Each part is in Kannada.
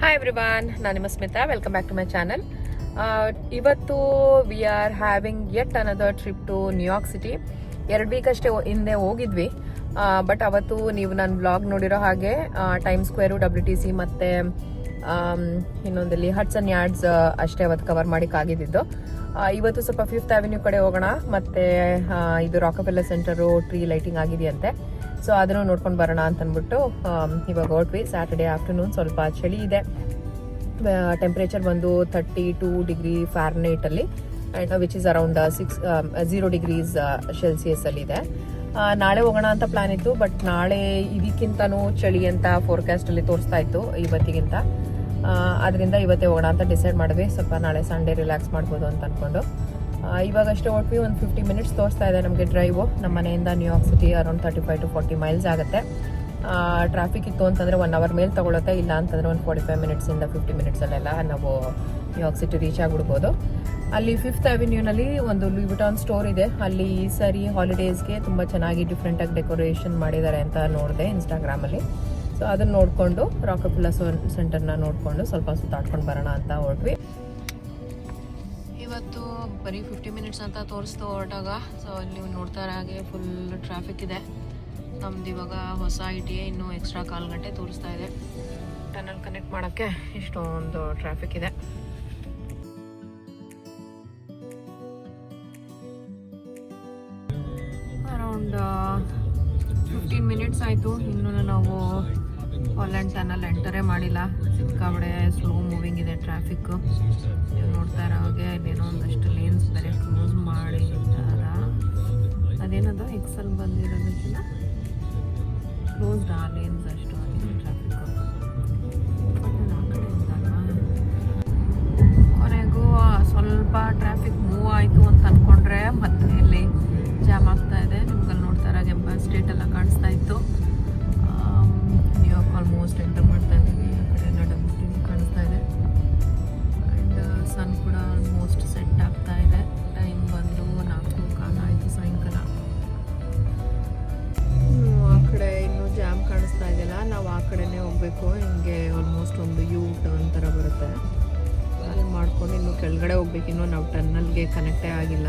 ಹಾಯ್ ಎವ್ರಿವಾನ್ ನಾನು ನಿಮ್ಮ Smita. Welcome back to my channel ಇವತ್ತು we are having yet another trip to New York city ಎರಡು ವೀಕ್ ಅಷ್ಟೇ ಹಿಂದೆ ಹೋಗಿದ್ವಿ. ಬಟ್ ಅವತ್ತು ನೀವು ನನ್ನ ಬ್ಲಾಗ್ ನೋಡಿರೋ ಹಾಗೆ time square W T C ಮತ್ತು ಇನ್ನೊಂದಲ್ಲಿ ಹಟ್ಸ್ ಅಂಡ್ ಯಾರ್ಡ್ಸ್ ಅಷ್ಟೇ ಅವತ್ತು ಕವರ್ ಮಾಡಿಕ್ಕಾಗಿದ್ದು ಇವತ್ತು ಸ್ವಲ್ಪ ಫಿಫ್ತ್ ಅವೆನ್ಯೂ ಕಡೆ ಹೋಗೋಣ. ಮತ್ತು ಇದು ರಾಕಫೆಲ್ಲ ಸೆಂಟರು ಟ್ರೀ ಲೈಟಿಂಗ್ ಆಗಿದೆಯಂತೆ. ಸೊ ಅದನ್ನು ನೋಡ್ಕೊಂಡು ಬರೋಣ ಅಂತ ಅಂದ್ಬಿಟ್ಟು ಇವಾಗ ಹೊರಟ್ವಿ. ಸ್ಯಾಟರ್ಡೆ ಆಫ್ಟರ್ನೂನ್ ಸ್ವಲ್ಪ ಚಳಿ ಇದೆ. ಟೆಂಪ್ರೇಚರ್ ಬಂದು thirty two degree ಫ್ಯಾರ್ನೈಟಲ್ಲಿ and which is around six zero degrees Celsius ಅಲ್ಲಿ ಇದೆ. ನಾಳೆ ಹೋಗೋಣ ಅಂತ ಪ್ಲಾನ್ ಇತ್ತು ಬಟ್ ನಾಳೆ ಇದಕ್ಕಿಂತನೂ ಚಳಿ ಅಂತ ಫೋರ್ಕಾಸ್ಟ್ ಅಲ್ಲಿ ತೋರಿಸ್ತಾ ಇತ್ತು ಇವತ್ತಿಗಿಂತ. ಅದರಿಂದ ಇವತ್ತೇ ಹೋಗೋಣ ಅಂತ ಡಿಸೈಡ್ ಮಾಡಿದ್ವಿ. ಸ್ವಲ್ಪ ನಾಳೆ ಸಂಡೇ ರಿಲ್ಯಾಕ್ಸ್ ಮಾಡ್ಬೋದು ಅಂತ ಅನ್ಕೊಂಡು. ಆ, ಇವಾಗಷ್ಟೇ ಹೊರಟ್ವಿ ಒಂದು ಫಿಫ್ಟಿ ಮಿನಿಟ್ಸ್ ತೋರಿಸ್ತಾ ಇದೆ ನಮಗೆ ಡ್ರೈವು ನಮ್ಮ ಮನೆಯಿಂದ New York city around thirty five to forty miles ಆಗುತ್ತೆ. ಟ್ರಾಫಿಕ್ ಇತ್ತು ಅಂತಂದರೆ ಒನ್ ಅವರ್ ಮೇಲೆ ತಗೊಳುತ್ತೆ, ಇಲ್ಲ ಅಂತಂದರೆ ಒಂದು ಫೋರ್ಟಿ ಫೈವ್ ಮಿನಿಟ್ಸಿಂದ ಫಿಫ್ಟಿ ಮಿನಿಟ್ಸಲ್ಲೆಲ್ಲ ನಾವು ನ್ಯೂಯಾರ್ಕ್ ಸಿಟಿ ರೀಚ್ ಆಗಿಬಿಡ್ಬೋದು. ಅಲ್ಲಿ ಫಿಫ್ತ್ ಅವೆನ್ಯೂನಲ್ಲಿ ಒಂದು ಲೂಬಿಟಾನ್ ಸ್ಟೋರ್ ಇದೆ. ಅಲ್ಲಿ ಈ ಸರಿ ಹಾಲಿಡೇಸ್ಗೆ ತುಂಬ ಚೆನ್ನಾಗಿ ಡಿಫ್ರೆಂಟಾಗಿ ಡೆಕೋರೇಷನ್ ಮಾಡಿದ್ದಾರೆ ಅಂತ ನೋಡಿದೆ ಇನ್ಸ್ಟಾಗ್ರಾಮಲ್ಲಿ ಸೊ ಅದನ್ನು ನೋಡಿಕೊಂಡು ರಾಕಫುಲ್ಲ ಸೆಂಟರ್ನ ನೋಡಿಕೊಂಡು ಸ್ವಲ್ಪ ಸುತ್ತಾಡ್ಕೊಂಡು ಬರೋಣ ಅಂತ ಹೊರಟ್ವಿ. ಇವತ್ತು ಬರೀ ಫಿಫ್ಟಿ ಮಿನಿಟ್ಸ್ ಅಂತ ತೋರಿಸ್ತು ಹೊರಟಾಗ. ಸೊ ಅಲ್ಲಿ ನೀವು ನೋಡ್ತಾ ಇರೋ ಹಾಗೆ ಫುಲ್ ಟ್ರಾಫಿಕ್ ಇದೆ. ನಮ್ದು ಇವಾಗ ಹೊಸ ಐ ಟಿ ಇನ್ನೂ ಎಕ್ಸ್ಟ್ರಾ ಕಾಲು ಗಂಟೆ ತೋರಿಸ್ತಾ ಇದೆ. ಟನಲ್ ಕನೆಕ್ಟ್ ಮಾಡೋಕ್ಕೆ ಇಷ್ಟೊಂದು ಟ್ರಾಫಿಕ್ ಇದೆ. ಅರೌಂಡ್ ಫಿಫ್ಟೀನ್ ಮಿನಿಟ್ಸ್ ಆಯಿತು. ಇನ್ನೂ ನಾವು ಹಾಲೆಂಡ್ ಟನಲ್ ಎಂಟರೇ ಮಾಡಿಲ್ಲ. ಸಿಕ್ಕಾಬಡೆ ಸ್ಲೋ ಮೂವಿಂಗ್ ಇದೆ ಟ್ರಾಫಿಕ್ ನೀವು ನೋಡ್ತಾ ಇರೋ ಅಲ್ಲೇನೋ ಒಂದಷ್ಟು ಲೇನ್ಸ್ ಬೇರೆ ಕ್ಲೋಸ್ ಮಾಡಿರ್ತಾರ ಅದೇನದು? ಎಕ್ಸಲ್ ಬಂದಿರೋದಕ್ಕಿಂತ ಕ್ಲೋಸ್ಡ್ ಆ ಲೇನ್ಸ್ ಅಷ್ಟು ಟ್ರಾಫಿಕ್ ಕಡೆನೇ ಹೋಗಬೇಕು, ಹಿಂಗೆ ಆಲ್ಮೋಸ್ಟ್ ಒಂದು ಯೂ ಟರ್ನ್ ಥರ ಬರುತ್ತೆ. ಅಲ್ಲಿ ಮಾಡ್ಕೊಂಡು ಇನ್ನು ಕೆಳಗಡೆ ಹೋಗ್ಬೇಕು, ಇನ್ನು ನಾವು ಟನ್ನಲ್ಗೆ ಕನೆಕ್ಟೇ ಆಗಿಲ್ಲ.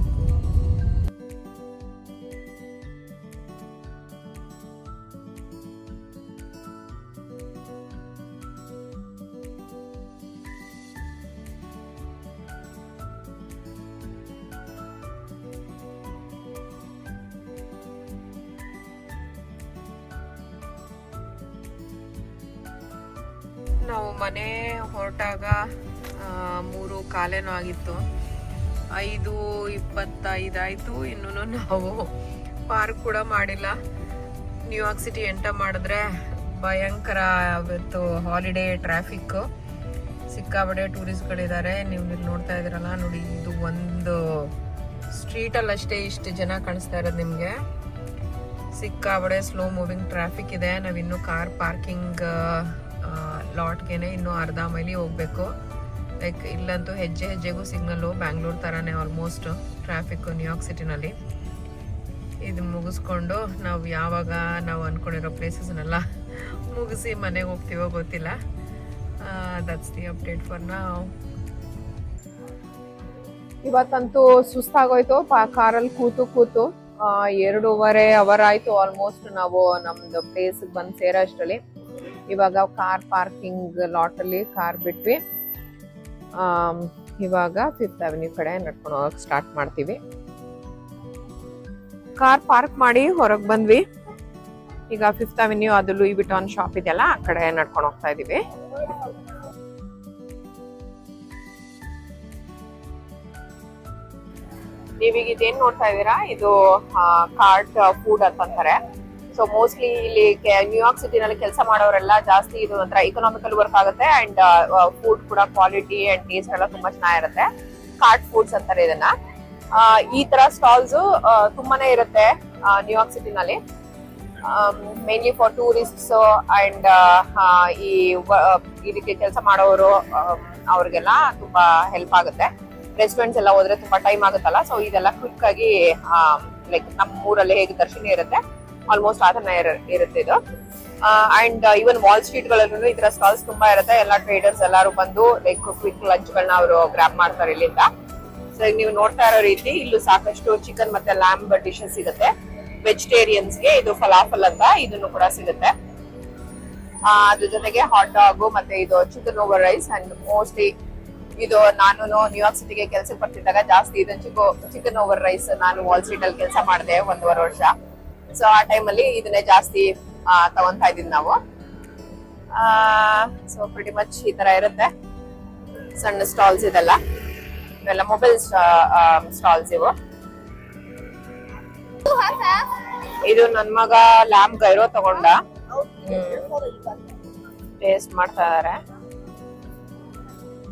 ನಾವು ಮನೆ ಹೊರಟಾಗ ಮೂರು ಕಾಲೇನೂ ಆಗಿತ್ತು. ಐದು ಇಪ್ಪತ್ತೈದಾಯಿತು ಇನ್ನೂ ನಾವು ಪಾರ್ಕ್ ಕೂಡ ಮಾಡಿಲ್ಲ. ನ್ಯೂಯಾರ್ಕ್ ಸಿಟಿ ಎಂಟರ್ ಮಾಡಿದ್ರೆ ಭಯಂಕರ ಇವತ್ತು ಹಾಲಿಡೇ ಟ್ರಾಫಿಕ್ಕು ಸಿಕ್ಕಾಬಡೆ ಟೂರಿಸ್ಟ್ಗಳಿದ್ದಾರೆ ನೀವು ಇಲ್ಲಿ ನೋಡ್ತಾ ಇದ್ದೀರಲ್ಲ, ನೋಡಿ ಇದು ಒಂದು ಸ್ಟ್ರೀಟಲ್ಲಿ ಅಷ್ಟೇ ಇಷ್ಟು ಜನ ಕಾಣಿಸ್ತಾ ಇರೋದು ನಿಮಗೆ. ಸಿಕ್ಕಾಬಡೆ ಸ್ಲೋ ಮೂವಿಂಗ್ ಟ್ರಾಫಿಕ್ ಇದೆ. ನಾವಿನ್ನು ಕಾರ್ ಪಾರ್ಕಿಂಗ್ ಲಾಟ್ಗೆನೆ ಇನ್ನೂ ಅರ್ಧ ಮೈಲಿ ಹೋಗ್ಬೇಕು. ಲೈಕ್ ಇಲ್ಲಂತೂ ಹೆಜ್ಜೆ ಹೆಜ್ಜೆಗೂ ಸಿಗ್ನಲ್ಲು ಬ್ಯಾಂಗ್ಳೂರ್ ಥರನೇ ಆಲ್ಮೋಸ್ಟ್ ಟ್ರಾಫಿಕ್ ನ್ಯೂಯಾರ್ಕ್ ಸಿಟಿನಲ್ಲಿ ಇದು ಮುಗಿಸ್ಕೊಂಡು ನಾವು ಯಾವಾಗ ನಾವು ಅಂದ್ಕೊಂಡಿರೋ ಪ್ಲೇಸಸ್ನೆಲ್ಲ ಮುಗಿಸಿ ಮನೆಗೆ ಹೋಗ್ತೀವೋ ಗೊತ್ತಿಲ್ಲ. ದಟ್ಸ್ ದಿ ಅಪ್ಡೇಟ್ ಫಾರ್ ನಾವು ಇವತ್ತಂತೂ ಸುಸ್ತಾಗೋಯ್ತು. ಕಾರಲ್ಲಿ ಕೂತು ಕೂತು ಎರಡೂವರೆ ಅವರ್ ಆಯ್ತು ಆಲ್ಮೋಸ್ಟ್ ನಾವು ನಮ್ದು ಪ್ಲೇಸ್ ಬಂದು ಸೇರೋ ಅಷ್ಟರಲ್ಲಿ. ಇವಾಗ ಕಾರ್ ಪಾರ್ಕಿಂಗ್ ಲಾಟಲ್ಲಿ ಕಾರ್ ಬಿಟ್ವಿ. ಇವಾಗ ಫಿಫ್ತ್ ಅವೆನ್ಯೂ ಕಡೆ ನಡ್ಕೊಂಡು ಹೋಗಕ್ ಸ್ಟಾರ್ಟ್ ಮಾಡ್ತೀವಿ. ಕಾರ್ ಪಾರ್ಕ್ ಮಾಡಿ ಹೊರಗೆ ಬಂದ್ವಿ. ಈಗ ಫಿಫ್ತ್ ಅವೆನ್ಯೂ ಅದು ಲೂಯಿ ಬಿಟಾನ್ ಶಾಪ್ ಇದೆಯಲ್ಲ, ಆ ಕಡೆ ನಡ್ಕೊಂಡು ಹೋಗ್ತಾ ಇದೀವಿ. ನೀವೀಗ ಇದೇನ್ ನೋಡ್ತಾ ಇದೀರಾ ಇದು ಕಾರ್ಟ್ ಫುಡ್ ಅಂತಂತಾರೆ ಸೊ ಮೋಸ್ಟ್ಲಿ ಇಲ್ಲಿ ನ್ಯೂಯಾರ್ಕ್ ಸಿಟಿನಲ್ಲಿ ಕೆಲಸ ಮಾಡೋರೆಲ್ಲ ಜಾಸ್ತಿ ಇದು ಒಂಥರ ಇಕನಾಮಿಕಲ್ ವರ್ಕ್ ಆಗುತ್ತೆ ಅಂಡ್ ಫುಡ್ ಕೂಡ ಕ್ವಾಲಿಟಿ ಅಂಡ್ ಟೇಸ್ಟ್ ಎಲ್ಲ ತುಂಬಾ ಚೆನ್ನಾಗಿರುತ್ತೆ ಕಾರ್ಟ್ ಫುಡ್ಸ್ ಅಂತಾರೆ ಇದನ್ನ. ಈ ತರ ಸ್ಟಾಲ್ಸ್ ತುಂಬಾನೇ ಇರುತ್ತೆ New York city mainly for tourists and ಈ ಇದಕ್ಕೆ ಕೆಲಸ ಮಾಡೋರು ಅವ್ರಿಗೆಲ್ಲ ತುಂಬಾ ಹೆಲ್ಪ್ ಆಗುತ್ತೆ. ರೆಸ್ಟೋರೆಂಟ್ಸ್ ಎಲ್ಲ ಹೋದ್ರೆ ತುಂಬಾ ಟೈಮ್ ಆಗುತ್ತಲ್ಲ ಸೊ ಇದೆಲ್ಲ ಕ್ವಿಕ್ ಆಗಿ ಲೈಕ್ ನಮ್ಮ ಊರಲ್ಲಿ ಹೇಗೆ ದರ್ಶನ ಇರುತ್ತೆ. ಆಲ್ಮೋಸ್ಟ್ ಅದನ್ನ ಇರುತ್ತೆ ಇದು. ಅಂಡ್ ಇವನ್ ವಾಲ್ ಸ್ಟ್ರೀಟ್ ಗಳಲ್ಲೂ ಈ ತರ ಸ್ಟಾಲ್ಸ್ ತುಂಬಾ ಇರುತ್ತೆ. ಎಲ್ಲ ಟ್ರೇಡರ್ಸ್ ಎಲ್ಲರೂ ಬಂದು ಲೈಕ್ ಕ್ವಿಕ್ ಲಂಚ್ ಗಳನ್ನ ಅವರು ಗ್ರಾಪ್ ಮಾಡ್ತಾರೆ ಇಲ್ಲಿಂದ. ಸೊ ನೀವು ನೋಡ್ತಾ ಇರೋ ರೀತಿ ಇಲ್ಲೂ ಸಾಕಷ್ಟು ಚಿಕನ್ ಮತ್ತೆ ಲ್ಯಾಂಬ್ ಡಿಶಸ್ ಸಿಗುತ್ತೆ. ವೆಜಿಟೇರಿಯನ್ಸ್ಗೆ ಇದು ಫಲಾಫಲ್ ಅಂತ ಇದನ್ನು ಕೂಡ ಸಿಗುತ್ತೆ. ಆ, ಅದ್ರ ಜೊತೆಗೆ ಹಾಟ್ ಡಾಗ್ ಮತ್ತೆ ಇದು chicken over rice and mostly ಇದು ನಾನು ನ್ಯೂಯಾರ್ಕ್ ಸಿಟಿಗೆ ಕೆಲಸಕ್ಕೆ ಬರ್ತಿದ್ದಾಗ ಜಾಸ್ತಿ ಇದನ್ನ ಚಿಕೋ ಚಿಕನ್ ಓವರ್ ರೈಸ್ ನಾನು ವಾಲ್ ಸ್ಟ್ರೀಟ್ ಅಲ್ಲಿ ಕೆಲಸ ಮಾಡಿದೆ ಒಂದೂವರೆ ವರ್ಷ. ಸೊ ಆ ಟೈಮಲ್ಲಿ ಇದನ್ನೇ ಜಾಸ್ತಿ ತಗೊಂತ ಇದೀವಿ ನಾವು. ಸೊ ಪ್ರಿಟಿ ಮಚ್ ಈ ತರ ಇರುತ್ತೆ. ಸಣ್ಣ ಸ್ಟಾಲ್ಸ್ ಇದೆಲ್ಲ. ಇವೆಲ್ಲ ಮೊಬೈಲ್ ಸ್ಟಾಲ್ಸ್ ಇವು. ಇದು ನನ್ ಮಗ ಲ್ಯಾಂಪ್ ಗೈರೋ ತಗೊಂಡ. ಟೇಸ್ಟ್ ಮಾಡ್ತಾ ಇದಾರೆ.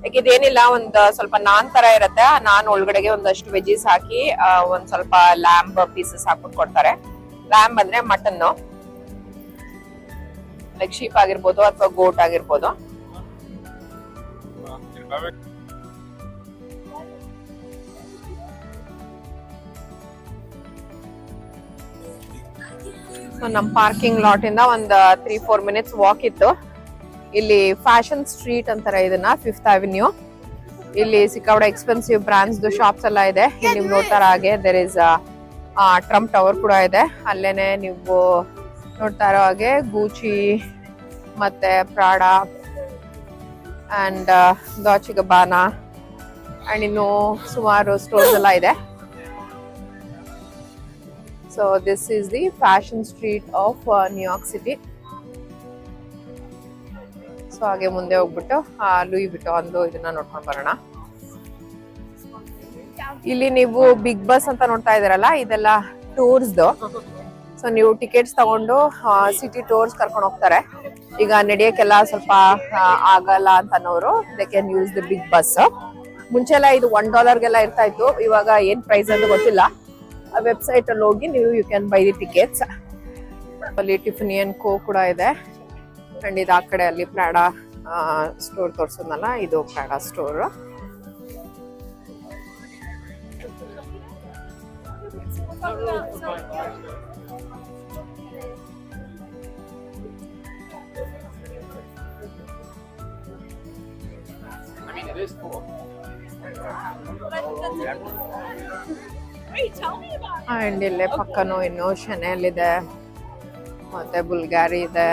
ಯಾಕೆ ಇದೇನಿಲ್ಲ, ಒಂದ್ ಸ್ವಲ್ಪ ನಾನ್ ತರ ಇರತ್ತೆ. ನಾನ್ ಒಳಗಡೆಗೆ ಒಂದಷ್ಟು ವೆಜೀಸ್ ಹಾಕಿ ಒಂದ್ ಸ್ವಲ್ಪ ಲ್ಯಾಂಬ್ ಪೀಸಸ್ ಹಾಕ್ಬಿಟ್ಟು ಕೊಡ್ತಾರೆ. ಲ್ಯಾಂಬ್ ಅಂದ್ರೆ ಮಟನ್ ಲೈಕ್ ಶೀಪ್ ಆಗಿರ್ಬೋದು ಅಥವಾ ಗೋಟ್ ಆಗಿರ್ಬೋದು. ಸೊ ನಮ್ ಪಾರ್ಕಿಂಗ್ ಲಾಟ್ ಇಂದ ಒಂದ್ ತ್ರೀ ಫೋರ್ ಮಿನಿಟ್ಸ್ ವಾಕ್ ಇತ್ತು. ಇಲ್ಲಿ ಫ್ಯಾಷನ್ ಸ್ಟ್ರೀಟ್ ಅಂತಾರೆ ಇದನ್ನ ಫಿಫ್ತ್ ಅವೆನ್ಯೂ ಇಲ್ಲಿ ಸಿಕ್ಕಾವಡೆ ಎಕ್ಸ್ಪೆನ್ಸಿವ್ ಬ್ರಾಂಡ್ಸ್ ಶಾಪ್ಸ್ ಎಲ್ಲ ಇದೆ. ಇಲ್ಲಿ ನೋಡ್ತಾರ ಹಾಗೆ ದೇರ್ ಇಸ್ ಟ್ರಂಪ್ ಟವರ್ ಕೂಡ ಇದೆ. ಅಲ್ಲೇನೆ ನೀವು ನೋಡ್ತಾ ಇರೋ ಹಾಗೆ ಗೂಚಿ ಮತ್ತೆ ಪ್ರಾಡ ಅಂಡ್ ಗಾಚಿ ಗಬಾನ ಅಂಡ್ ಇನ್ನು ಸುಮಾರು ಸ್ಟೋರ್ಸ್ ಎಲ್ಲ ಇದೆ. So this is the fashion street of New York city so ಹಾಗೆ ಮುಂದೆ ಹೋಗ್ಬಿಟ್ಟು ಲೂಯಿ ಬಿಟ್ಟು ಒಂದು ಇದನ್ನ ನೋಡ್ಕೊಂಡು ಬರೋಣ. ಇಲ್ಲಿ ನೀವು ಬಿಗ್ ಬಸ್ ಅಂತ ನೋಡ್ತಾ ಇದೀರಲ್ಲ ಇದೆಲ್ಲ ಟೂರ್ಸ್ದು ಸೊ ನೀವು ಟಿಕೆಟ್ಸ್ ತಗೊಂಡು ಸಿಟಿ ಟೂರ್ಸ್ ಕರ್ಕೊಂಡು ಹೋಗ್ತಾರೆ. ಈಗ ನಡೆಯಕ್ಕೆಲ್ಲ ಸ್ವಲ್ಪ ಆಗಲ್ಲ ಅಂತ ಅನ್ನೋರು they can use the big bus ಮುಂಚೆ ಎಲ್ಲ ಇದು ಒನ್ ಡಾಲರ್ಗೆಲ್ಲ ಇರ್ತಾ ಇತ್ತು, ಇವಾಗ ಏನ್ ಪ್ರೈಸ್ ಅಂತ ಗೊತ್ತಿಲ್ಲ. ಆ ವೆಬ್ಸೈಟ್ ಅಲ್ಲಿ ಹೋಗಿ ನೀವು you can buy the tickets ಅಲ್ಲಿ ಟಿಫಿನ್ ಏನ್ ಕೋ ಕೂಡ ಇದೆ. ಅಂಡ್ ಇದು ಆ ಕಡೆ ಅಲ್ಲಿ ಪ್ರಾಡಾ ಸ್ಟೋರ್ ತೋರ್ಸೋದಲ್ಲ, ಇದು ಪ್ರಾಡಾ ಸ್ಟೋರ್ ಅಂಡ್ ಇಲ್ಲೇ ಪಕ್ಕನೂ ಇನ್ನು ಶನೆಲ್ ಇದೆ ಮತ್ತೆ ಬುಲ್ಗಾರಿ ಇದೆ.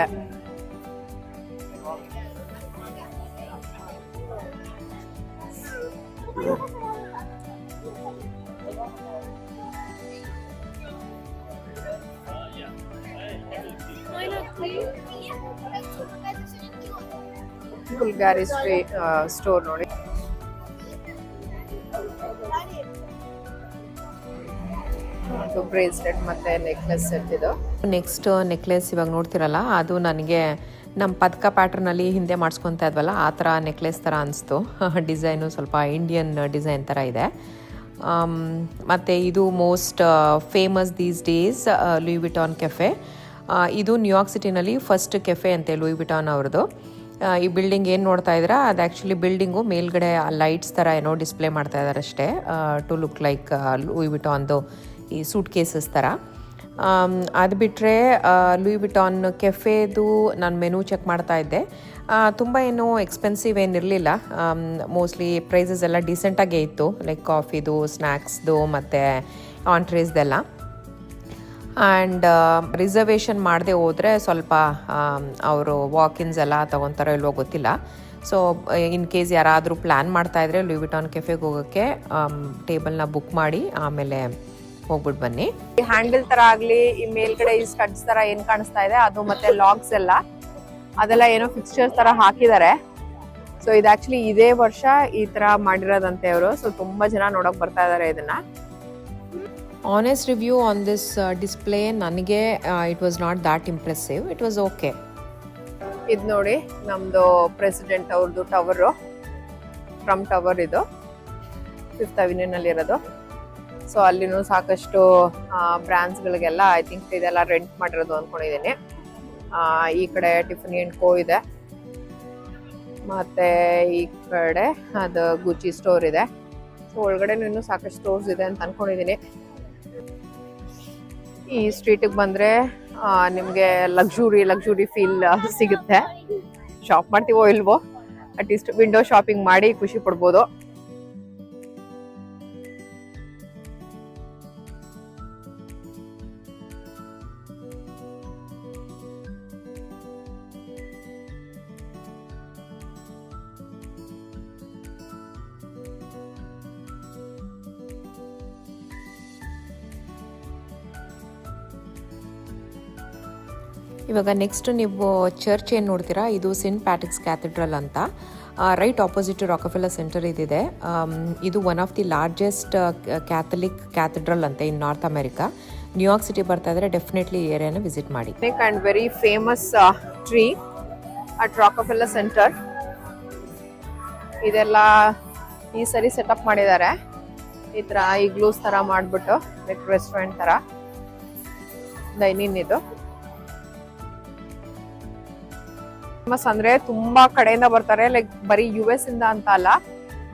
ಬುಲ್ಗಾರಿ ಸ್ಟ್ರೀಟ್ ಸ್ಟೋರ್ ನೋಡಿ. ಬ್ರೇಸ್ಲೆಟ್ ಮತ್ತೆ ನೆಕ್ಲೆಸ್ ಸೆಟ್ ಇದು ನೆಕ್ಸ್ಟ್ ನೆಕ್ಲೆಸ್ ಇವಾಗ ನೋಡ್ತಿರಲ್ಲ, ಅದು ನನಗೆ ನಮ್ಮ ಪದಕ ಪ್ಯಾಟ್ರನಲ್ಲಿ ಹಿಂದೆ ಮಾಡಿಸ್ಕೊತಾ ಇದ್ವಲ್ಲ, ಆ ಥರ ನೆಕ್ಲೆಸ್ ಥರ ಅನಿಸ್ತು. ಡಿಸೈನು ಸ್ವಲ್ಪ ಇಂಡಿಯನ್ ಡಿಸೈನ್ ಥರ ಇದೆ. ಮತ್ತು ಮತ್ತೆ ಇದು most famous these days Louis Vuitton cafe ಇದು ನ್ಯೂಯಾರ್ಕ್ ಸಿಟಿನಲ್ಲಿ ಫಸ್ಟ್ ಕೆಫೆ ಅಂತೆ ಲೂಯಿ ವಿಟಾನ್ ಅವ್ರದ್ದು. ಈ ಬಿಲ್ಡಿಂಗ್ ಏನು ನೋಡ್ತಾ ಇದ್ದೀರಾ? ಅದು ಆ್ಯಕ್ಚುಲಿ ಬಿಲ್ಡಿಂಗು ಮೇಲ್ಗಡೆ ಲೈಟ್ಸ್ ಥರ ಏನೋ ಡಿಸ್ಪ್ಲೇ ಮಾಡ್ತಾ ಇದ್ದಾರೆ ಅಷ್ಟೇ ಟು ಲುಕ್ ಲೈಕ್ ಲೂಯಿ ಬಿಟಾನ್ದು ಈ ಸೂಟ್ ಕೇಸಸ್ ಥರ ಅದು ಬಿಟ್ಟರೆ ಲೂಯ್ ವಿಟಾನ್ ಕೆಫೆದು ನಾನು ಮೆನು ಚೆಕ್ ಮಾಡ್ತಾ ಇದ್ದೆ. ತುಂಬ ಏನು ಎಕ್ಸ್ಪೆನ್ಸಿವ್ ಏನಿರಲಿಲ್ಲ ಮೋಸ್ಟ್ಲಿ ಪ್ರೈಸಸ್ ಎಲ್ಲ ಡೀಸೆಂಟಾಗೇ ಇತ್ತು ಲೈಕ್ ಕಾಫಿದು ಸ್ನ್ಯಾಕ್ಸ್ದು ಮತ್ತು ಆಂಟ್ರೇಸ್ದೆಲ್ಲ ಆ್ಯಂಡ್ ರಿಸರ್ವೇಷನ್ ಮಾಡದೆ ಹೋದರೆ ಸ್ವಲ್ಪ ಅವರು ವಾಕಿನ್ಸ್ ಎಲ್ಲ ತೊಗೊತಾರೋ ಇಲ್ವೋ ಗೊತ್ತಿಲ್ಲ. ಸೊ ಇನ್ ಕೇಸ್ ಯಾರಾದರೂ ಪ್ಲ್ಯಾನ್ ಮಾಡ್ತಾಯಿದ್ರೆ ಲೂವಿಟಾನ್ ಕೆಫೆಗೆ ಹೋಗೋಕ್ಕೆ ಟೇಬಲ್ನ ಬುಕ್ ಮಾಡಿ, ಆಮೇಲೆ ಹೋಗ್ಬಿಟ್ಟು ಬನ್ನಿ. ಹ್ಯಾಂಡಲ್ ಥರ ಆಗಲಿ, ಈ ಮೇಲ್ಗಡೆ ಈ ಸ್ಟಡ್ಸ್ ಥರ ಏನು ಕಾಣಿಸ್ತಾ ಇದೆ, ಅದು ಮತ್ತೆ ಲಾಕ್ಸ್ ಎಲ್ಲ. ಅದೆಲ್ಲ ಏನೋ ಫಿಕ್ಸ್ಚರ್ಸ್ ಥರ ಹಾಕಿದ್ದಾರೆ. ಸೊ ಇದು ಆ್ಯಕ್ಚುಲಿ ಇದೇ ವರ್ಷ ಈ ಥರ ಮಾಡಿರೋದಂತೆ ಅವರು. ಸೊ ತುಂಬ ಜನ ನೋಡಕ್ ಬರ್ತಾ ಇದ್ದಾರೆ ಇದನ್ನ. Honest review on this display ನನಗೆ it was not that impressive it was okay ಇದು ನೋಡಿ ನಮ್ಮದು ಪ್ರೆಸಿಡೆಂಟ್ ಅವ್ರದ್ದು ಟವರು ಫ್ರಮ್ ಟವರ್ ಇದು. ಫಿಫ್ತ್ ಅವಿನ್ಯೂನಲ್ಲಿ ಇರೋದು. ಸೊ ಅಲ್ಲಿನೂ ಸಾಕಷ್ಟು ಬ್ರ್ಯಾಂಡ್ಸ್ಗಳಿಗೆಲ್ಲ ಐ ಥಿಂಕ್ ಇದೆಲ್ಲ ರೆಂಟ್ ಮಾಡಿರೋದು ಅಂದ್ಕೊಂಡಿದ್ದೀನಿ ಈ ಕಡೆ ಟಿಫನಿ ಅಂಡ್ ಕೋ ಇದೆ. ಮತ್ತು ಈ ಕಡೆ ಅದು ಗುಚಿ ಸ್ಟೋರ್ ಇದೆ. ಸೊ ಒಳಗಡೆ ಇನ್ನೂ ಸಾಕಷ್ಟು ಸ್ಟೋರ್ಸ್ ಇದೆ ಅಂತ ಅನ್ಕೊಂಡಿದ್ದೀನಿ ಈ ಸ್ಟ್ರೀಟಿಗೆ ಬಂದ್ರೆ ನಿಮಗೆ ಲಕ್ಸುರಿ ಲಕ್ಸುರಿ ಫೀಲ್ ಸಿಗುತ್ತೆ. ಶಾಪ್ ಮಾಡ್ತೀವೋ ಇಲ್ವೋ ಅಟ್ಲೀಸ್ಟ್ ವಿಂಡೋ ಶಾಪಿಂಗ್ ಮಾಡಿ ಖುಷಿ ಪಡ್ಬೋದು. ಇವಾಗ ನೆಕ್ಸ್ಟ್ ನೀವು ಚರ್ಚ್ ಏನು ನೋಡ್ತೀರಾ? ಇದು ಸೆಂಟ್ ಪ್ಯಾಟ್ರಿಕ್ಸ್ ಕ್ಯಾಥೆಡ್ರಲ್ ಅಂತ. ರೈಟ್ ಆಪೋಸಿಟ್ ರಾಕಫೆಲ್ಲ ಸೆಂಟರ್ ಇದಿದೆ. ಇದು one of the largest Catholic cathedral ಅಂತ in North America New York city ಬರ್ತಾ ಇದ್ರೆ ಡೆಫಿನೆಟ್ಲಿ ಈ ಏರಿಯಾನ ವಿಸಿಟ್ ಮಾಡಿ. And very famous tree at Rockefeller center ಇದೆಲ್ಲ ಈ ಸರಿ ಸೆಟಪ್ ಮಾಡಿದ್ದಾರೆ. ಈ ತರ ಗ್ಲೂಸ್ ತರ ಮಾಡಿಬಿಟ್ಟು ರೆಸ್ಟೋರೆಂಟ್ ತರ. ಡೈನಿನ್ ಇದು. ಫೇಮಸ್ ಅಂದ್ರೆ ತುಂಬಾ ಕಡೆಯಿಂದ ಬರ್ತಾರೆ ಲೈಕ್ ಬರೀ ಯು ಎಸ್ ಇಂದ ಅಂತ ಅಲ್ಲ,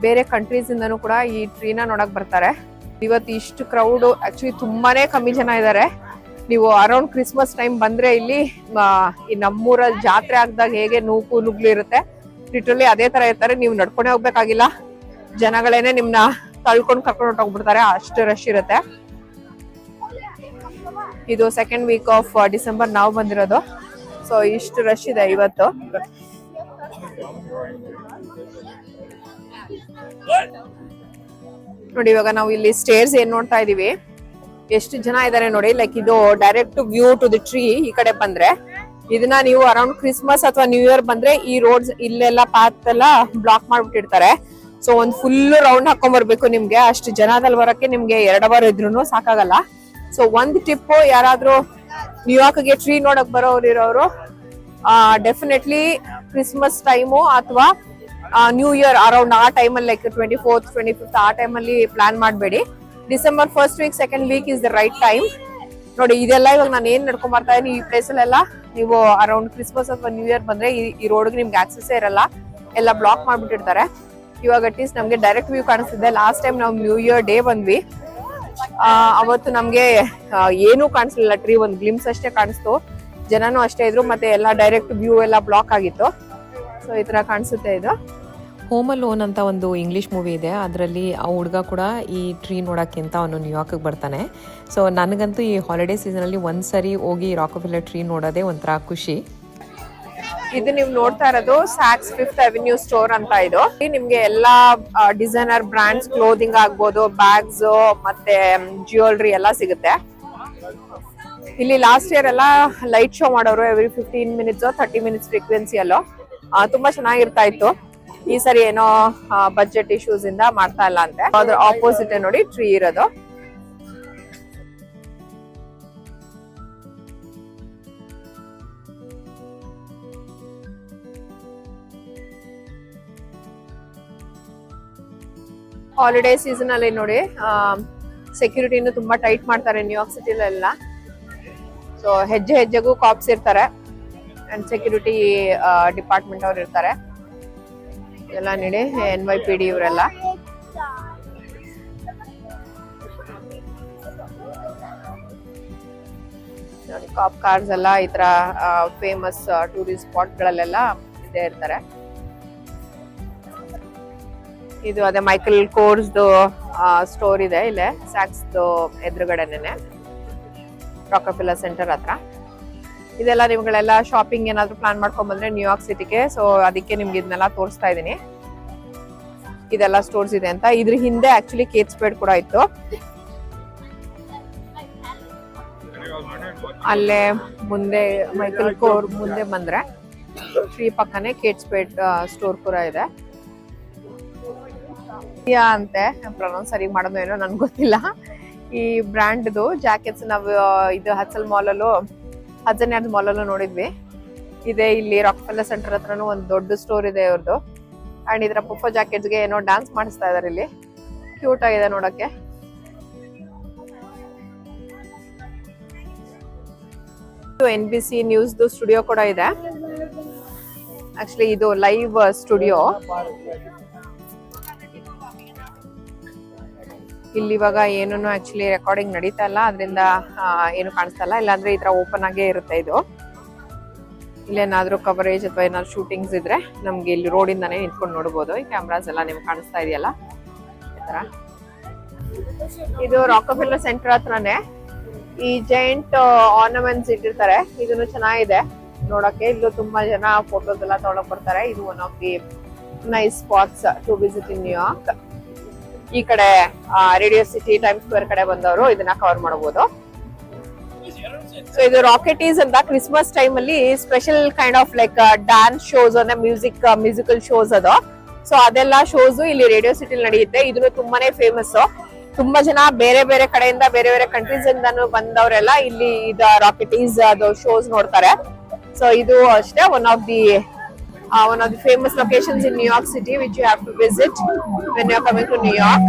ಬೇರೆ ಕಂಟ್ರೀಸ್ ಇಂದನೂ ಕೂಡ ಈ ಟ್ರೀನ ನೋಡಕ್ ಬರ್ತಾರೆ. ಇವತ್ತು ಇಷ್ಟು ಕ್ರೌಡ್ ಆಕ್ಚುಲಿ ತುಂಬಾನೇ ಕಮ್ಮಿ ಜನ ಇದ್ದಾರೆ ನೀವು ಅರೌಂಡ್ ಕ್ರಿಸ್ಮಸ್ ಟೈಮ್ ಬಂದ್ರೆ ಇಲ್ಲಿ ಈ ನಮ್ಮೂರಲ್ಲಿ ಜಾತ್ರೆ ಆಗ್ದಾಗ ಹೇಗೆ ನೂಕು ನುಗ್ಲು ಇರುತ್ತೆ ಲಿಟ್ರಲಿ ಅದೇ ತರ ಇರ್ತಾರೆ. ನೀವು ನಡ್ಕೊಂಡೇ ಹೋಗ್ಬೇಕಾಗಿಲ್ಲ. ಜನಗಳೇನೆ ನಿಮ್ನ ತಳ್ಕೊಂಡು ಕರ್ಕೊಂಡು ಹೊಟ್ಟೋಗ್ಬಿಡ್ತಾರೆ ಅಷ್ಟು ರಶ್ ಇರುತ್ತೆ. ಇದು ಸೆಕೆಂಡ್ ವೀಕ್ ಆಫ್ ಡಿಸೆಂಬರ್ ನಾವು ಬಂದಿರೋದು. ಸೊ ಇಷ್ಟು ರಶ್ ಇದೆ ಇವತ್ತು. ನೋಡಿ, ಇವಾಗ ನಾವು ಇಲ್ಲಿ ಸ್ಟೇರ್ಸ್ ಏನ್ ನೋಡ್ತಾ ಇದೀವಿ. ಎಷ್ಟು ಜನ ಇದಾರೆ ನೋಡಿ ಲೈಕ್ ಇದು direct view to the tree ಈ ಕಡೆ ಬಂದ್ರೆ. ಇದನ್ನ ನೀವು ಅರೌಂಡ್ ಕ್ರಿಸ್ಮಸ್ ಅಥವಾ ನ್ಯೂ ಇಯರ್ ಬಂದ್ರೆ ಈ ರೋಡ್ಸ್ ಇಲ್ಲೆಲ್ಲ ಪಾತ್ ಎಲ್ಲ ಬ್ಲಾಕ್ ಮಾಡ್ಬಿಟ್ಟಿರ್ತಾರೆ. ಸೊ ಒಂದ್ ಫುಲ್ ರೌಂಡ್ ಹಾಕೊಂಡ್ ಬರ್ಬೇಕು ನಿಮ್ಗೆ. ಅಷ್ಟು ಜನದಲ್ಲಿ ಬರಕ್ಕೆ ನಿಮ್ಗೆ ಎರಡ್ ಅವರ್ ಇದ್ರು ಸಾಕಾಗಲ್ಲ. ಸೊ ಒಂದ್ ಟಿಪ್ ಯಾರಾದ್ರೂ ನ್ಯೂಯಾರ್ಕ್ಗೆ ಟ್ರೀ ನೋಡಕ್ ಬರೋರು ಇರೋರು ಡೆಫಿನೆಟ್ಲಿ ಕ್ರಿಸ್ಮಸ್ ಟೈಮು ಅಥವಾ ನ್ಯೂ ಇಯರ್ ಅರೌಂಡ್ ಆ ಟೈಮಲ್ಲಿ like twenty fourth twenty fifth ಆ ಟೈಮಲ್ಲಿ ಪ್ಲಾನ್ ಮಾಡಬೇಡಿ. December first week second week is the right time ನೋಡಿ, ಇದೆಲ್ಲ ಇವಾಗ ನಾನು ಏನ್ ನಡ್ಕೊಂಡ್ ಬರ್ತಾ ಇದೀನಿ, ಈ ಪ್ಲೇಸ್ ಅಲ್ಲೆಲ್ಲ ನೀವು ಅರೌಂಡ್ ಕ್ರಿಸ್ಮಸ್ ಅಥವಾ ನ್ಯೂ ಇಯರ್ ಬಂದ್ರೆ ಈ- ರೋಡ್ಗೆ ನಿಮ್ಗೆ ಆಕ್ಸೆಸ್ ಇರಲ್ಲ. ಎಲ್ಲ ಬ್ಲಾಕ್ ಮಾಡ್ಬಿಟ್ಟಿರ್ತಾರೆ. ಇವಾಗ ಅಟ್ಲೀಸ್ಟ್ ನಮಗೆ ಡೈರೆಕ್ಟ್ ವ್ಯೂ ಕಾಣಿಸ್ತಿದೆ. ಲಾಸ್ಟ್ ಟೈಮ್ ನಾವು ನ್ಯೂ ಇಯರ್ ಡೇ ಬಂದ್ವಿ. ಅವತ್ತು ನಮ್ಗೆ ಏನೂ ಕಾಣಿಸ್ಲಿಲ್ಲ. ಟ್ರೀ ಒಂದು ಗ್ಲಿಮ್ಸ್ ಅಷ್ಟೇ ಕಾಣಿಸ್ತು. ಜನನು ಅಷ್ಟೇ ಇದ್ರು, ಮತ್ತೆ ಎಲ್ಲ ಡೈರೆಕ್ಟ್ ವ್ಯೂ ಎಲ್ಲ ಬ್ಲಾಕ್ ಆಗಿತ್ತು. ಸೊ ಈ ತರ ಕಾಣಿಸುತ್ತೆ ಇದು. ಹೋಮ್ ಲೋನ್ ಅಂತ ಒಂದು ಇಂಗ್ಲಿಷ್ ಮೂವಿ ಇದೆ. ಅದರಲ್ಲಿ ಆ ಹುಡುಗ ಕೂಡ ಈ ಟ್ರೀ ನೋಡೋಕ್ಕೆ ಅಂತ ಅವನು ನ್ಯೂಯಾರ್ಕಿಗೆ ಬರ್ತಾನೆ. ಸೊ ನನಗಂತೂ ಈ ಹಾಲಿಡೇ ಸೀಸನಲ್ಲಿ ಒಂದ್ಸರಿ ಹೋಗಿ ರಾಕಫಿಲ್ಲರ್ ಟ್ರೀ ನೋಡೋದೇ ಒಂಥರ ಖುಷಿ. ಇದು ನೀವು ನೋಡ್ತಾ ಇರೋದು ಸ್ಯಾಕ್ಸ್ ಫಿಫ್ತ್ ಅವೆನ್ಯೂ ಸ್ಟೋರ್ ಅಂತ ಇದು. ನಿಮ್ಗೆ ಎಲ್ಲಾ ಡಿಸೈನರ್ ಬ್ರಾಂಡ್ಸ್ ಕ್ಲೋದಿಂಗ್ ಆಗ್ಬೋದು ಬ್ಯಾಗ್ಸ್ ಮತ್ತೆ ಜ್ಯುವೆಲ್ರಿ ಎಲ್ಲ ಸಿಗುತ್ತೆ. ಇಲ್ಲಿ ಲಾಸ್ಟ್ ಇಯರ್ ಎಲ್ಲ ಲೈಟ್ ಶೋ ಮಾಡೋರು every fifteen minutes thirty minutes ಫ್ರೀಕ್ವೆನ್ಸಿಯಲ್ಲೂ ತುಂಬಾ ಚೆನ್ನಾಗಿರ್ತಾ ಇತ್ತು. ಈ ಸರಿ ಏನೋ ಬಜೆಟ್ ಇಶ್ಯೂಸ್ ಇಂದ ಮಾಡ್ತಾ ಇಲ್ಲ ಅಂತೆ. ಅದ್ರ ಆಪೋಸಿಟ್ ನೋಡಿ ಟ್ರೀ ಇರೋದು. ಹಾಲಿಡೇ ಸೀಸನ್ ಅಲ್ಲಿ ನೋಡಿ ಸೆಕ್ಯೂರಿಟಿನು ತುಂಬಾ ಟೈಟ್ ಮಾಡ್ತಾರೆ ನ್ಯೂಯಾರ್ಕ್ ಸಿಟಿಲೆಲ್ಲ ಸೊ ಹೆಜ್ಜೆ ಹೆಜ್ಜೆಗೂ ಕಾಪ್ಸ್ ಇರ್ತಾರೆ ಅಂಡ್ ಸೆಕ್ಯೂರಿಟಿ ಡಿಪಾರ್ಟ್ಮೆಂಟ್ ಅವ್ರು ಇರ್ತಾರೆ. ಎಲ್ಲ ನೋಡಿ ಎನ್ ವೈ ಪಿ ಡಿ ಇವರೆಲ್ಲ. ನೋಡಿ ಕಾಪ್ ಕಾರ್ಸ್ ಎಲ್ಲ ಈ ತರ ಫೇಮಸ್ ಟೂರಿಸ್ಟ್ ಸ್ಪಾಟ್ ಗಳಲ್ಲೆಲ್ಲ ಇದೇ ಇರ್ತಾರೆ. ಇದು ಅದೇ ಮೈಕಲ್ ಕೋರ್ಸ್ದು ಸ್ಟೋರ್ ಇದೆ ಇಲ್ಲೇ ಸ್ಯಾಕ್ಸ್ದು ಎದುರುಗಡೆನೇ ರಾಕಫಿಲ್ಲ ಸೆಂಟರ್ ಹತ್ರ. ಇದೆಲ್ಲ ನಿಮ್ಗಳೆಲ್ಲ ಶಾಪಿಂಗ್ ಏನಾದ್ರು ಪ್ಲಾನ್ ಮಾಡ್ಕೊಂಡ್ ಬಂದ್ರೆ ನ್ಯೂಯಾರ್ಕ್ ಸಿಟಿಗೆ ಸೊ ಅದಕ್ಕೆ ನಿಮ್ಗೆ ಇದನ್ನೆಲ್ಲ ತೋರಿಸ್ತಾ ಇದೀನಿ. ಇದೆಲ್ಲ ಸ್ಟೋರ್ಸ್ ಇದೆ ಅಂತ. ಇದ್ರ ಹಿಂದೆ ಆಕ್ಚುಲಿ ಕೇಟ್ಸ್ ಬೇಡ್ ಕೂಡ ಇತ್ತು. ಅಲ್ಲೇ ಮುಂದೆ ಮೈಕಲ್ ಕೋರ್ ಮುಂದೆ ಬಂದ್ರೆ ಶ್ರೀ ಪಕ್ಕನೆ ಕೇಟ್ಸ್ ಸ್ಪೇಡ್ ಸ್ಟೋರ್ ಕೂಡ ಇದೆ. ಯಾ ಅಂತೆ, ಪ್ರೊನೌನ್ಸ್ ಸರಿ ಮಾಡೋದು ಏನೋ ನನ್ಗೆ ಗೊತ್ತಿಲ್ಲ. ಈ ಬ್ರ್ಯಾಂಡ್ದು ಜಾಕೆಟ್ಸ್ ನಾವು ಇದು ಹಚ್ಚಲ್ ಮಾಲಲ್ಲೂ ಹಜನ್ಯಾರ್ಡ್ ಮಾಲಲ್ಲೂ ನೋಡಿದ್ವಿ. ಇದೆ ಇಲ್ಲಿ ರಾಕ್ಫೆಲ್ಲ ಸೆಂಟರ್ ಹತ್ರನೂ ಒಂದು ದೊಡ್ಡ ಸ್ಟೋರ್ ಇದೆ ಇವ್ರದ್ದು ಅಂಡ್ ಇದರ ಪುಫೋ ಜಾಕೆಟ್ಸ್ಗೆ ಏನೋ ಡ್ಯಾನ್ಸ್ ಮಾಡಿಸ್ತಾ ಇದಾರೆ ಇಲ್ಲಿ. ಕ್ಯೂಟ್ ಆಗಿದೆ ನೋಡಕ್ಕೆ ಎನ್ ಬಿ ಸಿ ನ್ಯೂಸ್ದು ಸ್ಟುಡಿಯೋ ಕೂಡ ಇದೆ. ಆಕ್ಚುಲಿ ಇದು ಲೈವ್ ಸ್ಟುಡಿಯೋ ಇಲ್ಲಿ ಇವಾಗ ಏನೂ ಆಕ್ಚುಲಿ ರೆಕಾರ್ಡಿಂಗ್ ನಡೀತಾ ಇಲ್ಲ. ಅದರಿಂದ ಏನು ಕಾಣಿಸ್ತಾ ಇಲ್ಲ. ಇಲ್ಲಾಂದ್ರೆ ಈ ತರ ಓಪನ್ ಆಗೇ ಇರುತ್ತೆ ಇದು. ಇಲ್ಲೇನಾದ್ರೂ ಕವರೇಜ್ ಅಥವಾ ಏನಾದ್ರು ಶೂಟಿಂಗ್ಸ್ ಇದ್ರೆ ನಮ್ಗೆ ಇಲ್ಲಿ ರೋಡ್ ಇಂದಾನೇ ನಿಂತ್ಕೊಂಡು ನೋಡ್ಬೋದು. ಈ ಕ್ಯಾಮ್ರಾಸ್ ಎಲ್ಲ ನಿಮ್ಗೆ ಕಾಣಿಸ್ತಾ ಇದೆಯಲ್ಲ? ಈ ತರ ಇದು ರಾಕಫೆಲ್ಲರ್ ಸೆಂಟರ್ ಹತ್ರನೇ. ಈ ಜೈಂಟ್ ಆರ್ನಮೆಂಟ್ಸ್ ಇಟ್ಟಿರ್ತಾರೆ. ಇದನ್ನು ಚೆನ್ನಾಗಿದೆ. ನೋಡಕ್ಕೆ ಇಲ್ಲೂ ತುಂಬಾ ಜನ ಫೋಟೋಸ್ ಎಲ್ಲ ತಗೊಳಕ್ ಬರ್ತಾರೆ. ಇದು one of the nice spots to visit in New York ಈ ಕಡೆ ರೇಡಿಯೋ ಸಿಟಿ ಟೈಮ್ ಸ್ಕ್ವೇರ್ ಕಡೆ ಬಂದವರು ಇದನ್ನ ಕವರ್ ಮಾಡಬಹುದು. ಸೊ ಇದು ರಾಕೆಟೀಸ್ ಅಂತ ಕ್ರಿಸ್ಮಸ್ ಟೈಮ್ ಅಲ್ಲಿ special kind of like dance shows ಅಂದ್ರೆ ಮ್ಯೂಸಿಕ್ ಮ್ಯೂಸಿಕಲ್ ಶೋಸ್ ಅದು. ಸೊ ಅದೆಲ್ಲ ಶೋಸ್ ಇಲ್ಲಿ ರೇಡಿಯೋ ಸಿಟಿ ನಡೆಯುತ್ತೆ. ಇದನ್ನು ತುಂಬಾನೇ ಫೇಮಸ್ ತುಂಬಾ ಜನ ಬೇರೆ ಬೇರೆ ಕಡೆಯಿಂದ, ಬೇರೆ ಬೇರೆ ಕಂಟ್ರೀಸ್ ಇಂದಾನು ಬಂದವರೆಲ್ಲ ಇಲ್ಲಿ ಇದ ರಾಕೆಟೀಸ್ ಅದು ಶೋಸ್ ನೋಡ್ತಾರೆ. ಸೊ ಇದು ಅಷ್ಟೇ one of the one the famous famous locations in New York city which you have to visit when you coming to New York.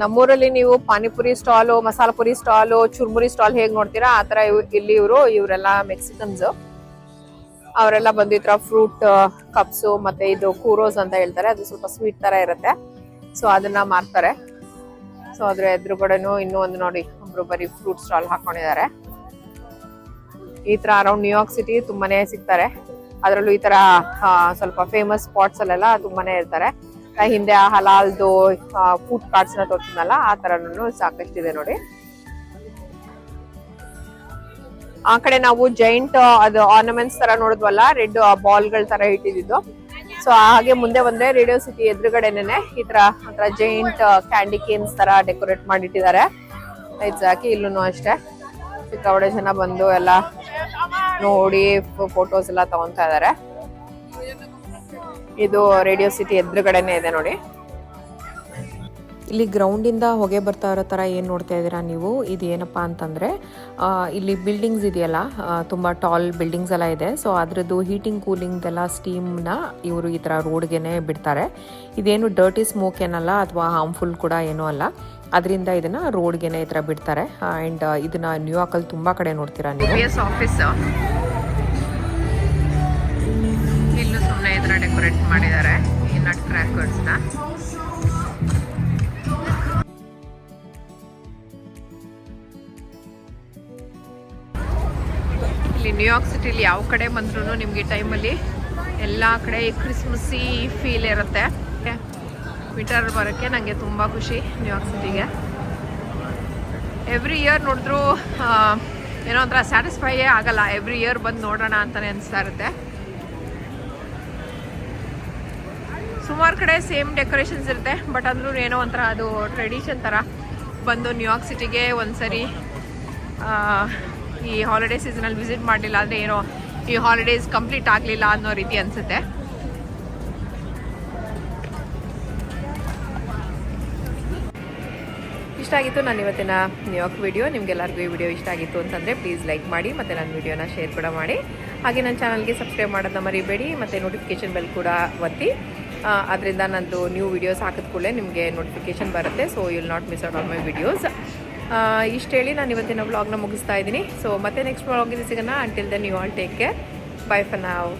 ನಮ್ಮೂರಲ್ಲಿ ನೀವು panipuri stall, masala puri stall, churmuri stall ಹೇಗೆ ನೋಡ್ತೀರಾ, ಆ ಥರ ಇಲ್ಲಿ ಇವರು, ಇವರೆಲ್ಲ ಮೆಕ್ಸಿಕನ್ಸ್ ಅವರೆಲ್ಲ ಬಂದಿದ್ರ ಫ್ರೂಟ್ ಕಪ್ಸ್ ಮತ್ತೆ ಇದು ಕೂರೋಸ್ ಅಂತ ಹೇಳ್ತಾರೆ. ಅದು ಸ್ವಲ್ಪ ಸ್ವೀಟ್ ತರ ಇರುತ್ತೆ. ಸೊ ಅದನ್ನ ಮಾರ್ತಾರೆ. ಸೊ ಅದ್ರ ಎದುರುಗಡೆನು ಇನ್ನೂ ಒಂದು ನೋಡಿ, ಒಬ್ರು ಬರೀ ಫ್ರೂಟ್ ಸ್ಟಾಲ್ ಹಾಕೊಂಡಿದ್ದಾರೆ. ಈ ತರ ಅರೌಂಡ್ ನ್ಯೂಯಾರ್ಕ್ ಸಿಟಿ ತುಂಬಾನೇ ಸಿಗ್ತಾರೆ. ಅದರಲ್ಲೂ ಈ ತರ ಸ್ವಲ್ಪ ಫೇಮಸ್ ಸ್ಪಾಟ್ಸ್ ಅಲ್ಲೆಲ್ಲ ತುಂಬಾನೇ ಇರ್ತಾರೆ. ಹಿಂದೆ ಆ ಹಲಾಲ್ದು ಫುಡ್ ಕಾರ್ಟ್ಸ್ನ ತೋರಿಸಿದ್ನಲ್ಲ, ಆ ತರನು ಸಾಕಷ್ಟಿದೆ ನೋಡಿ. ಆ ಕಡೆ ನಾವು ಜೈಂಟ್ ಅದು ಆರ್ನಮೆಂಟ್ಸ್ ತರ ನೋಡಿದ್ವಲ್ಲ, ರೆಡ್ ಬಾಲ್ಗಳ ತರ ಇಟ್ಟಿದ್ದು. ಸೊ ಹಾಗೆ ಮುಂದೆ ಬಂದ್ರೆ ರೇಡಿಯೋ ಸಿಟಿ ಎದುರುಗಡೆನೆ ಈ ತರ ಒಂಥರ ಜೈಂಟ್ ಕ್ಯಾಂಡಿ ಕೇನ್ಸ್ ತರ ಡೆಕೋರೇಟ್ ಮಾಡಿಟ್ಟಿದ್ದಾರೆ. ಹಾಕಿ ಇಲ್ಲೂ ಅಷ್ಟೇ. ಚಿಕ್ಕವಡೆ ಜನ ಬಂದು ಎಲ್ಲ ನೋಡಿ ಫೋಟೋಸ್ ಎಲ್ಲ ತಗೊಂತಾ ಇದಾರೆ. ಇದು ರೇಡಿಯೋ ಸಿಟಿ ಎದುರುಗಡೆನೆ ಇದೆ ನೋಡಿ. ಇಲ್ಲಿ ಗ್ರೌಂಡಿಂದ ಹೊಗೆ ಬರ್ತಾ ಇರೋ ಥರ ಏನು ನೋಡ್ತಾ ಇದ್ದೀರಾ ನೀವು? ಇದು ಏನಪ್ಪ ಅಂತಂದರೆ ಇಲ್ಲಿ ಬಿಲ್ಡಿಂಗ್ಸ್ ಇದೆಯಲ್ಲ ತುಂಬಾ ಟಾಲ್ ಬಿಲ್ಡಿಂಗ್ಸ್ ಎಲ್ಲ ಇದೆ. ಸೊ ಅದ್ರದ್ದು ಹೀಟಿಂಗ್ ಕೂಲಿಂಗ್ದೆಲ್ಲ ಸ್ಟೀಮ್ನ ಇವರು ಈ ಥರ ರೋಡ್ಗೆನೆ ಬಿಡ್ತಾರೆ. ಇದೇನು ಡರ್ಟಿ ಸ್ಮೋಕ್ ಏನಲ್ಲ, ಅಥವಾ ಹಾರ್ಮ್ಫುಲ್ ಕೂಡ ಏನೂ ಅಲ್ಲ. ಅದರಿಂದ ಇದನ್ನ ರೋಡ್ಗೆನೆ ಈ ಥರ ಬಿಡ್ತಾರೆ. ಆ್ಯಂಡ್ ಇದನ್ನ ನ್ಯೂಯಾರ್ಕಲ್ಲಿ ತುಂಬ ಕಡೆ ನೋಡ್ತೀರಾ ನೀವು? ಆಫೀಸ್ ಇಲ್ಲೂ ಸುಮ್ಮನೆ ಇದನ್ನ ಡೆಕೋರೇಟ್ ಮಾಡಿದ್ದಾರೆ. ಈ ನಟ್ ಕ್ರ್ಯಾಕರ್ಸ್ನ ಇಲ್ಲಿ ನ್ಯೂಯಾರ್ಕ್ ಸಿಟಿಲಿ ಯಾವ ಕಡೆ ಬಂದ್ರೂ ನಿಮಗೆ ಟೈಮಲ್ಲಿ ಎಲ್ಲ ಕಡೆ ಕ್ರಿಸ್ಮಸ್ಸಿ ಫೀಲ್ ಇರುತ್ತೆ. ವಿಂಟರ್ ಬರೋಕ್ಕೆ ನನಗೆ ತುಂಬ ಖುಷಿ ನ್ಯೂಯಾರ್ಕ್ ಸಿಟಿಗೆ ಎವ್ರಿ ಇಯರ್ ನೋಡಿದ್ರು ಏನೋ ಒಂಥರ ಸ್ಯಾಟಿಸ್ಫೈಯೇ ಆಗಲ್ಲ. ಎವ್ರಿ ಇಯರ್ ಬಂದು ನೋಡೋಣ ಅಂತಲೇ ಅನಿಸ್ತಾ ಇರುತ್ತೆ. ಸುಮಾರು ಕಡೆ ಸೇಮ್ ಡೆಕೋರೇಷನ್ಸ್ ಇರುತ್ತೆ ಬಟ್ ಅಂದ್ರೂ ಏನೋ ಒಂಥರ ಅದು ಟ್ರೆಡಿಷನ್ ಥರ ಬಂದು ನ್ಯೂಯಾರ್ಕ್ ಸಿಟಿಗೆ ಒಂದ್ಸರಿ ಈ ಹಾಲಿಡೇ ಸೀಸನಲ್ಲಿ ವಿಸಿಟ್ ಮಾಡಲಿಲ್ಲ ಅಂದರೆ ಏನೋ ಈ ಹಾಲಿಡೇಸ್ ಕಂಪ್ಲೀಟ್ ಆಗಲಿಲ್ಲ ಅನ್ನೋ ರೀತಿ ಅನಿಸುತ್ತೆ. ಇಷ್ಟ ಆಗಿತ್ತು ನಾನು ಇವತ್ತಿನ ನ್ಯೂಯಾರ್ಕ್ ವಿಡಿಯೋ ನಿಮ್ಗೆಲ್ಲರಿಗೂ ಈ ವಿಡಿಯೋ ಇಷ್ಟ ಆಗಿತ್ತು ಅಂತಂದರೆ ಪ್ಲೀಸ್ ಲೈಕ್ ಮಾಡಿ ಮತ್ತು ನನ್ನ ವಿಡಿಯೋನ ಶೇರ್ ಕೂಡ ಮಾಡಿ. ಹಾಗೆ ನನ್ನ ಚಾನಲ್ಗೆ ಸಬ್ಸ್ಕ್ರೈಬ್ ಮಾಡೋದನ್ನ ಮರಿಬೇಡಿ, ಮತ್ತು ನೋಟಿಫಿಕೇಷನ್ ಬೆಲ್ ಕೂಡ ಒತ್ತಿ. ಅದರಿಂದ ನಂದು ನ್ಯೂ ವಿಡಿಯೋಸ್ ಹಾಕಿದ ಕೂಡಲೇ ನಿಮಗೆ ನೋಟಿಫಿಕೇಷನ್ ಬರುತ್ತೆ so you'll not miss out on my videos ಇಷ್ಟು ಹೇಳಿ ನಾನು ಇವತ್ತಿನ ವ್ಲಾಗ್ನ ಮುಗಿಸ್ತಾ ಇದ್ದೀನಿ. ಸೊ ಮತ್ತೆ ನೆಕ್ಸ್ಟ್ ವ್ಲಾಗಿಂದ ಸಿಗೋಣ. Until then you all take care bye for now